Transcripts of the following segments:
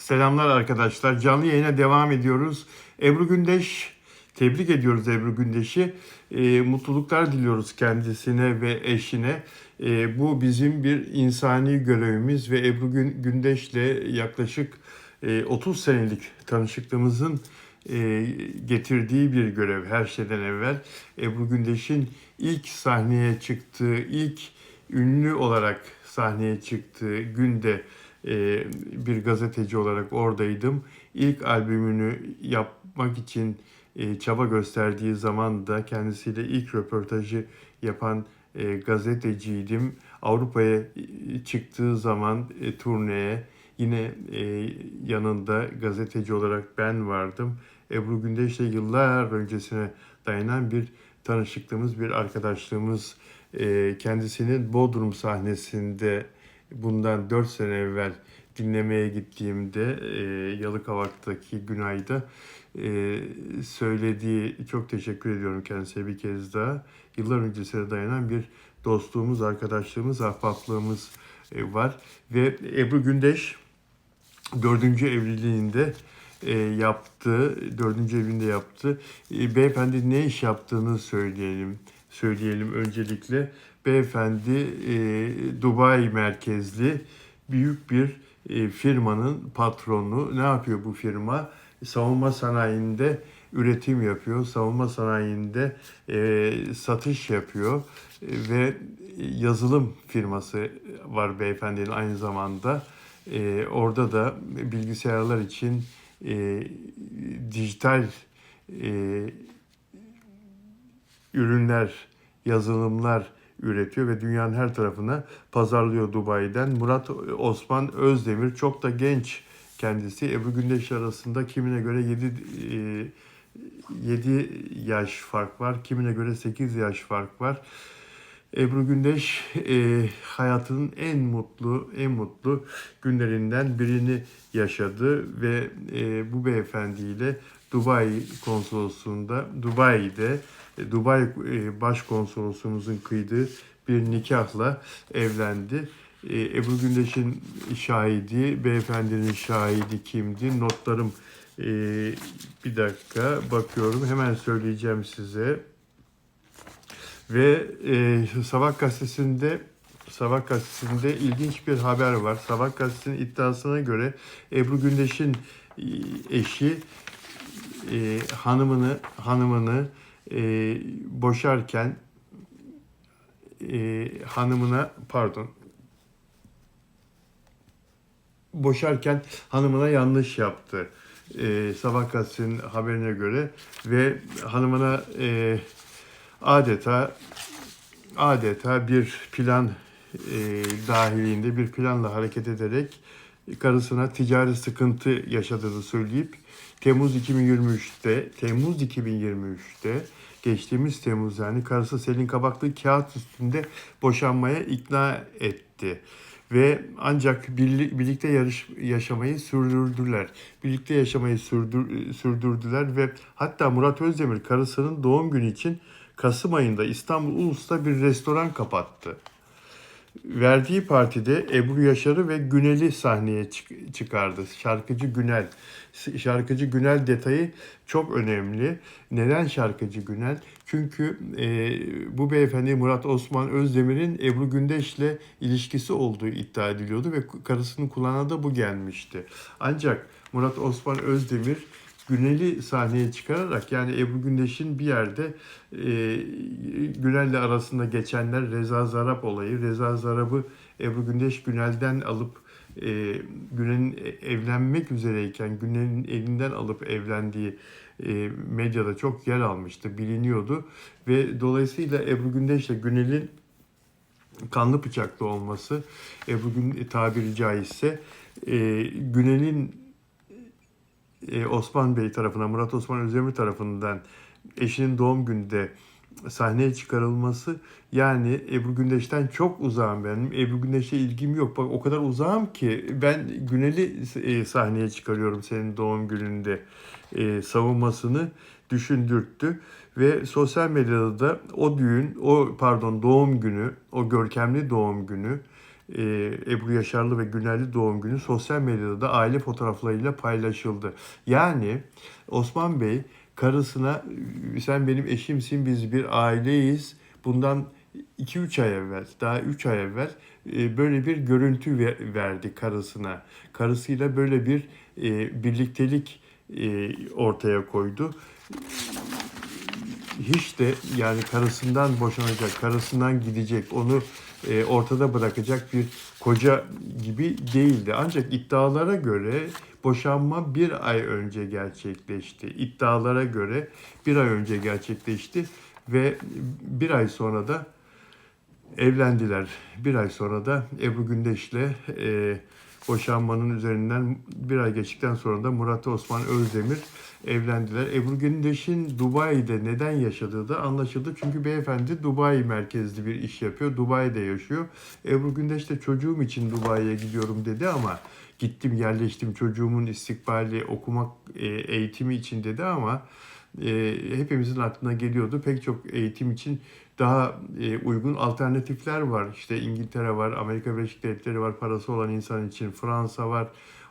Selamlar arkadaşlar. Canlı yayına devam ediyoruz. Ebru Gündeş, tebrik ediyoruz Ebru Gündeş'i. Ee, mutluluklar diliyoruz kendisine ve eşine. Ee, bu bizim bir insani görevimiz ve Ebru Gün- Gündeş'le yaklaşık e, 30 senelik tanışıklığımızın e, getirdiği bir görev her şeyden evvel. Ebru Gündeş'in ilk sahneye çıktığı, ilk ünlü olarak sahneye çıktığı günde e, bir gazeteci olarak oradaydım. İlk albümünü yapmak için e, çaba gösterdiği zaman da kendisiyle ilk röportajı yapan e, gazeteciydim. Avrupa'ya e, çıktığı zaman e, turneye yine e, yanında gazeteci olarak ben vardım. Ebru Gündeş'le yıllar öncesine dayanan bir tanışıklığımız, bir arkadaşlığımız e, kendisinin Bodrum sahnesinde bundan 4 sene evvel dinlemeye gittiğimde e, Yalıkavak'taki Günay'da e, söylediği çok teşekkür ediyorum kendisine bir kez daha. Yıllar öncesine dayanan bir dostluğumuz, arkadaşlığımız, ahbaplığımız e, var. Ve Ebru Gündeş dördüncü evliliğinde e, yaptı, dördüncü evinde yaptı. E, beyefendi ne iş yaptığını söyleyelim, söyleyelim öncelikle. Beyefendi e, Dubai merkezli büyük bir e, firmanın patronu. Ne yapıyor bu firma? Savunma sanayinde üretim yapıyor. Savunma sanayinde e, satış yapıyor. E, ve yazılım firması var beyefendinin aynı zamanda. E, orada da bilgisayarlar için e, dijital e, ürünler, yazılımlar üretiyor ve dünyanın her tarafına pazarlıyor Dubai'den. Murat Osman Özdemir çok da genç kendisi. Ebru Gündeş arasında kimine göre 7 7 yaş fark var, kimine göre 8 yaş fark var. Ebru Gündeş e, hayatının en mutlu, en mutlu günlerinden birini yaşadı ve e, bu beyefendiyle Dubai konsolosluğunda, Dubai'de, e, Dubai e, Başkonsolosluğumuzun kıydığı bir nikahla evlendi. E, Ebru Gündeş'in şahidi, beyefendinin şahidi kimdi? Notlarım e, bir dakika bakıyorum. Hemen söyleyeceğim size. Ve e, Sabah gazetesinde Sabah gazetesinde ilginç bir haber var. Sabah gazetesinin iddiasına göre Ebru Gündeş'in e, eşi e, hanımını hanımını e, boşarken e, hanımına pardon boşarken hanımına yanlış yaptı. E, Sabah gazetesinin haberine göre ve hanımına e, adeta adeta bir plan e, dahilinde bir planla hareket ederek karısına ticari sıkıntı yaşadığını söyleyip Temmuz 2023'te Temmuz 2023'te geçtiğimiz Temmuz yani karısı Selin Kabaklı kağıt üstünde boşanmaya ikna etti ve ancak birli- birlikte yarış, yaşamayı sürdürdüler. Birlikte yaşamayı sürdür, sürdürdüler ve hatta Murat Özdemir karısının doğum günü için Kasım ayında İstanbul Ulus'ta bir restoran kapattı. Verdiği partide Ebru Yaşar'ı ve Günel'i sahneye çık- çıkardı. Şarkıcı Günel. Şarkıcı Günel detayı çok önemli. Neden şarkıcı Günel? Çünkü e, bu beyefendi Murat Osman Özdemir'in Ebru Gündeş'le ilişkisi olduğu iddia ediliyordu ve karısının kulağına da bu gelmişti. Ancak Murat Osman Özdemir Günel'i sahneye çıkararak yani Ebru Gündeş'in bir yerde e, Günel'le arasında geçenler Reza Zarap olayı. Reza Zarap'ı Ebru Gündeş Günel'den alıp e, Günel'in evlenmek üzereyken Günel'in elinden alıp evlendiği e, medyada çok yer almıştı, biliniyordu. Ve dolayısıyla Ebru Gündeş'le Günel'in kanlı bıçaklı olması, Ebru Gün tabiri caizse e, Günel'in e, Osman Bey tarafından, Murat Osman Özdemir tarafından eşinin doğum gününde sahneye çıkarılması yani Ebru Gündeş'ten çok uzağım benim. Ebru Gündeş'e ilgim yok. Bak o kadar uzağım ki ben Günel'i e, sahneye çıkarıyorum senin doğum gününde e, savunmasını düşündürttü. Ve sosyal medyada da o düğün, o pardon doğum günü, o görkemli doğum günü e, Ebru Yaşarlı ve Günerli doğum günü sosyal medyada da aile fotoğraflarıyla paylaşıldı. Yani Osman Bey karısına sen benim eşimsin biz bir aileyiz. Bundan 2-3 ay evvel, daha 3 ay evvel e, böyle bir görüntü ver- verdi karısına. Karısıyla böyle bir e, birliktelik e, ortaya koydu. Hiç de yani karısından boşanacak, karısından gidecek, onu e, ortada bırakacak bir koca gibi değildi. Ancak iddialara göre boşanma bir ay önce gerçekleşti. İddialara göre bir ay önce gerçekleşti ve bir ay sonra da evlendiler. Bir ay sonra da Ebru Gündeş'le e, boşanmanın üzerinden bir ay geçtikten sonra da Murat Osman Özdemir evlendiler. Ebru Gündeş'in Dubai'de neden yaşadığı da anlaşıldı. Çünkü beyefendi Dubai merkezli bir iş yapıyor. Dubai'de yaşıyor. Ebru Gündeş de çocuğum için Dubai'ye gidiyorum dedi ama gittim yerleştim çocuğumun istikbali okumak e, eğitimi için dedi ama e, hepimizin aklına geliyordu. Pek çok eğitim için daha e, uygun alternatifler var. İşte İngiltere var, Amerika Birleşik Devletleri var parası olan insan için. Fransa var,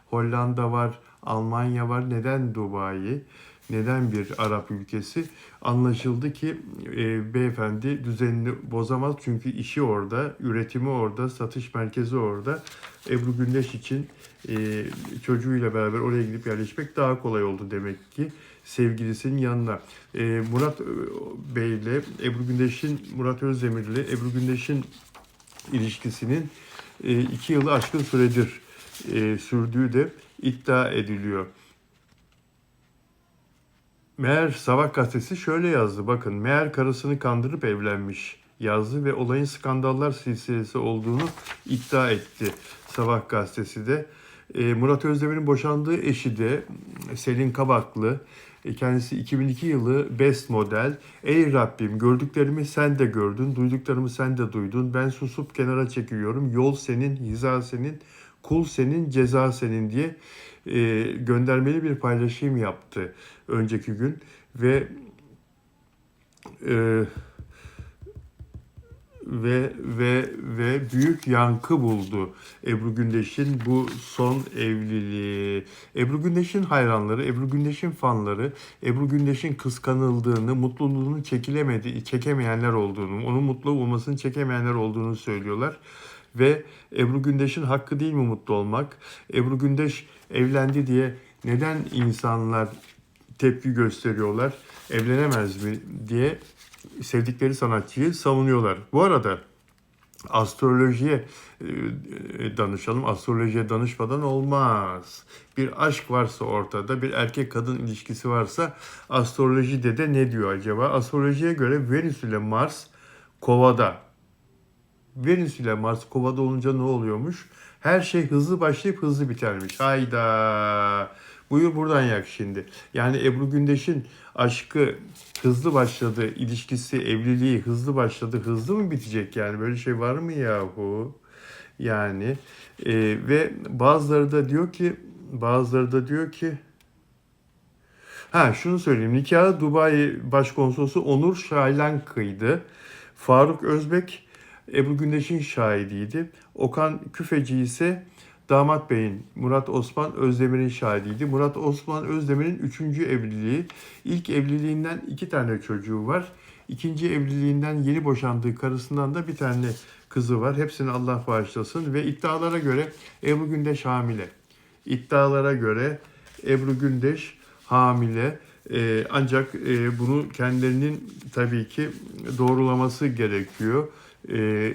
Hollanda var, Almanya var. Neden Dubai? Neden bir Arap ülkesi? Anlaşıldı ki e, beyefendi düzenini bozamaz çünkü işi orada, üretimi orada, satış merkezi orada. Ebru Gündeş için e, çocuğuyla beraber oraya gidip yerleşmek daha kolay oldu demek ki sevgilisinin yanına. E, Murat Bey ile Ebru Gündeş'in, Murat Özdemir ile Ebru Gündeş'in ilişkisinin e, iki yılı aşkın süredir e, sürdüğü de iddia ediliyor. Meğer Sabah gazetesi şöyle yazdı. Bakın meğer karısını kandırıp evlenmiş yazdı ve olayın skandallar silsilesi olduğunu iddia etti Sabah gazetesi de. E, Murat Özdemir'in boşandığı eşi de Selin Kabaklı. E, Kendisi 2002 yılı best model. Ey Rabbim gördüklerimi sen de gördün, duyduklarımı sen de duydun. Ben susup kenara çekiliyorum. Yol senin, hiza senin, kul senin, ceza senin diye e, göndermeli bir paylaşım yaptı önceki gün ve e, ve ve ve büyük yankı buldu Ebru Gündeş'in bu son evliliği. Ebru Gündeş'in hayranları, Ebru Gündeş'in fanları, Ebru Gündeş'in kıskanıldığını, mutluluğunu çekilemedi, çekemeyenler olduğunu, onun mutlu olmasını çekemeyenler olduğunu söylüyorlar. Ve Ebru Gündeş'in hakkı değil mi mutlu olmak? Ebru Gündeş evlendi diye neden insanlar tepki gösteriyorlar? Evlenemez mi diye sevdikleri sanatçıyı savunuyorlar. Bu arada astrolojiye e, e, danışalım. Astrolojiye danışmadan olmaz. Bir aşk varsa ortada, bir erkek kadın ilişkisi varsa astrolojide de ne diyor acaba? Astrolojiye göre Venüs ile Mars Kovada. Venüs ile Mars Kovada olunca ne oluyormuş? Her şey hızlı başlayıp hızlı bitermiş. Hayda. Buyur buradan yak şimdi. Yani Ebru Gündeş'in aşkı hızlı başladı, ilişkisi, evliliği hızlı başladı, hızlı mı bitecek yani? Böyle şey var mı yahu? Yani e, ve bazıları da diyor ki, bazıları da diyor ki, ha şunu söyleyeyim, nikahı Dubai Başkonsolosu Onur Şaylan. Faruk Özbek Ebru Gündeş'in şahidiydi. Okan Küfeci ise damat beyin Murat Osman Özdemir'in şahidiydi. Murat Osman Özdemir'in üçüncü evliliği. İlk evliliğinden iki tane çocuğu var. İkinci evliliğinden yeni boşandığı karısından da bir tane kızı var. Hepsini Allah bağışlasın ve iddialara göre Ebru Gündeş hamile. İddialara göre Ebru Gündeş hamile. Ee, ancak e, bunu kendilerinin tabii ki doğrulaması gerekiyor. Ee,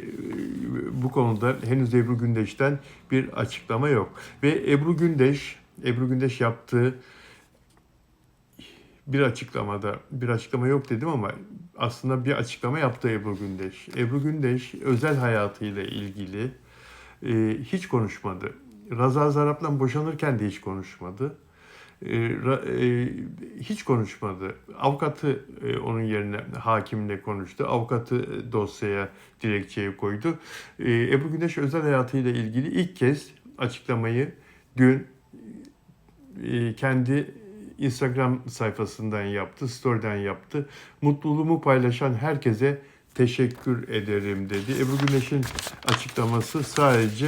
bu konuda henüz Ebru Gündeş'ten bir açıklama yok. Ve Ebru Gündeş, Ebru Gündeş yaptığı bir açıklamada, bir açıklama yok dedim ama aslında bir açıklama yaptı Ebru Gündeş. Ebru Gündeş özel hayatıyla ilgili e, hiç konuşmadı. Raza Zarap'la boşanırken de hiç konuşmadı. E, ra- e, hiç konuşmadı. Avukatı e, onun yerine hakimle konuştu. Avukatı e, dosyaya dilekçeyi koydu. Ebru Gündeş özel hayatıyla ilgili ilk kez açıklamayı dün kendi Instagram sayfasından yaptı, story'den yaptı. Mutluluğumu paylaşan herkese teşekkür ederim dedi. Ebru Güneş'in açıklaması sadece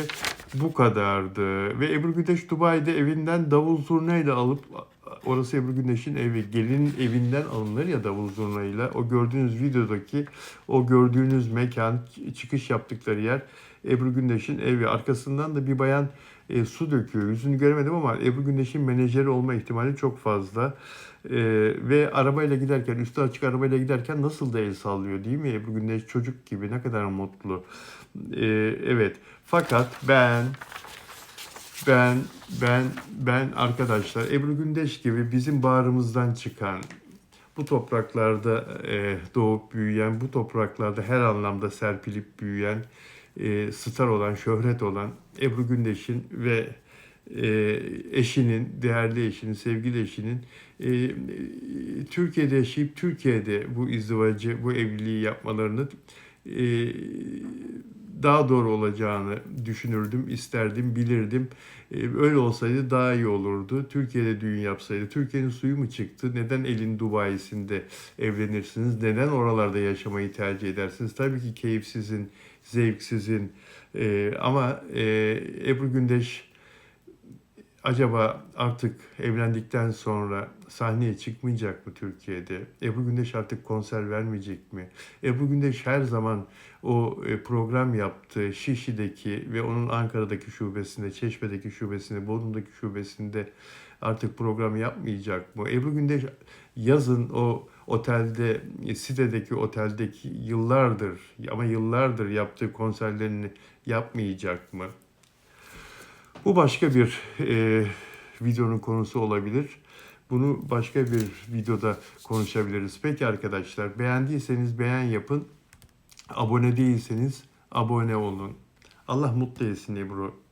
bu kadardı. Ve Ebru Güneş Dubai'de evinden davul zurnayla alıp orası Ebru Güneş'in evi. Gelinin evinden alınır ya davul zurnayla. O gördüğünüz videodaki o gördüğünüz mekan çıkış yaptıkları yer Ebru Gündeş'in evi. Arkasından da bir bayan e, su döküyor. Yüzünü göremedim ama Ebru Gündeş'in menajeri olma ihtimali çok fazla. E, ve arabayla giderken, üstü açık arabayla giderken nasıl da el sallıyor değil mi? Ebru Gündeş çocuk gibi ne kadar mutlu. E, evet. Fakat ben ben ben ben arkadaşlar Ebru Gündeş gibi bizim bağrımızdan çıkan bu topraklarda e, doğup büyüyen, bu topraklarda her anlamda serpilip büyüyen, e, star olan, şöhret olan Ebru Gündeş'in ve e, eşinin, değerli eşinin, sevgili eşinin e, Türkiye'de yaşayıp Türkiye'de bu izdivacı, bu evliliği yapmalarını e, daha doğru olacağını düşünürdüm, isterdim, bilirdim. E, Öyle olsaydı daha iyi olurdu. Türkiye'de düğün yapsaydı. Türkiye'nin suyu mu çıktı? Neden elin Dubai'sinde evlenirsiniz? Neden oralarda yaşamayı tercih edersiniz? Tabii ki keyifsizin, zevksizin. E, ama e, Ebru Gündeş acaba artık evlendikten sonra sahneye çıkmayacak mı Türkiye'de? Ebru Gündeş artık konser vermeyecek mi? Ebru Gündeş her zaman o e, program yaptığı Şişli'deki ve onun Ankara'daki şubesinde, Çeşme'deki şubesinde, Bodrum'daki şubesinde artık program yapmayacak mı? Ebru Gündeş yazın o otelde, e, sitedeki oteldeki yıllardır ama yıllardır yaptığı konserlerini yapmayacak mı? Bu başka bir e, videonun konusu olabilir. Bunu başka bir videoda konuşabiliriz. Peki arkadaşlar beğendiyseniz beğen yapın. Abone değilseniz abone olun. Allah mutlu etsin Ebru